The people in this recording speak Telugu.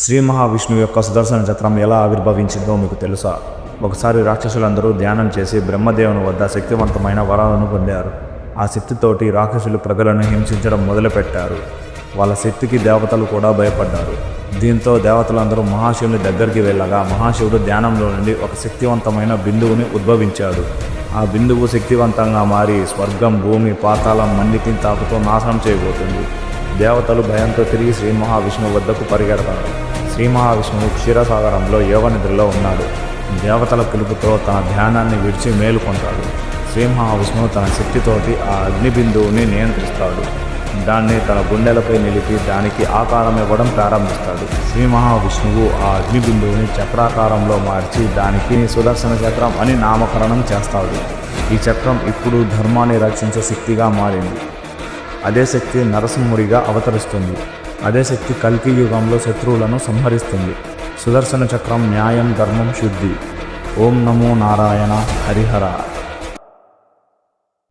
శ్రీ మహావిష్ణువు యొక్క సుదర్శన చక్రం ఎలా ఆవిర్భవించిందో మీకు తెలుసా? ఒకసారి రాక్షసులందరూ ధ్యానం చేసి బ్రహ్మదేవుని వద్ద శక్తివంతమైన వరాలను పొందారు. ఆ శక్తితోటి రాక్షసులు ప్రజలను హింసించడం మొదలుపెట్టారు. వాళ్ళ శక్తికి దేవతలు కూడా భయపడ్డారు. దీంతో దేవతలందరూ మహాశివుని దగ్గరికి వెళ్ళగా మహాశివుడు ధ్యానంలో నుండి ఒక శక్తివంతమైన బిందువుని ఉద్భవించాడు. ఆ బిందువు శక్తివంతంగా మారి స్వర్గం భూమి పాతాళం మన్నిటిని తాకుతో నాశనం చేయబోతుంది. దేవతలు భయంతో తిరిగి శ్రీ మహావిష్ణువు వద్దకు పరిగెడతారు. శ్రీ మహావిష్ణువు క్షీరసాగరంలో యోగనిద్రలో ఉన్నాడు. దేవతల పిలుపుతో తన ధ్యానాన్ని విడిచి మేలుకొంటాడు. శ్రీ మహావిష్ణువు తన శక్తితోటి ఆ అగ్నిబిందువుని నియంత్రిస్తాడు. దాన్ని తన గుండెలపై నిలిపి దానికి ఆకారం ఇవ్వడం ప్రారంభిస్తాడు. శ్రీ మహావిష్ణువు ఆ అగ్నిబిందువుని చక్రాకారంలో మార్చి దానికి సుదర్శన చక్రం అని నామకరణం చేస్తాడు. ఈ చక్రం ఇప్పుడు ధర్మాన్ని రక్షించే శక్తిగా మారింది. అదే శక్తి నరసింహుడిగా అవతరిస్తుంది. అదే శక్తి కల్కి యుగంలో శత్రువులను సంహరిస్తుంది. సుదర్శన చక్రం న్యాయం ధర్మం శుద్ధి. ఓం నమో నారాయణ హరిహర.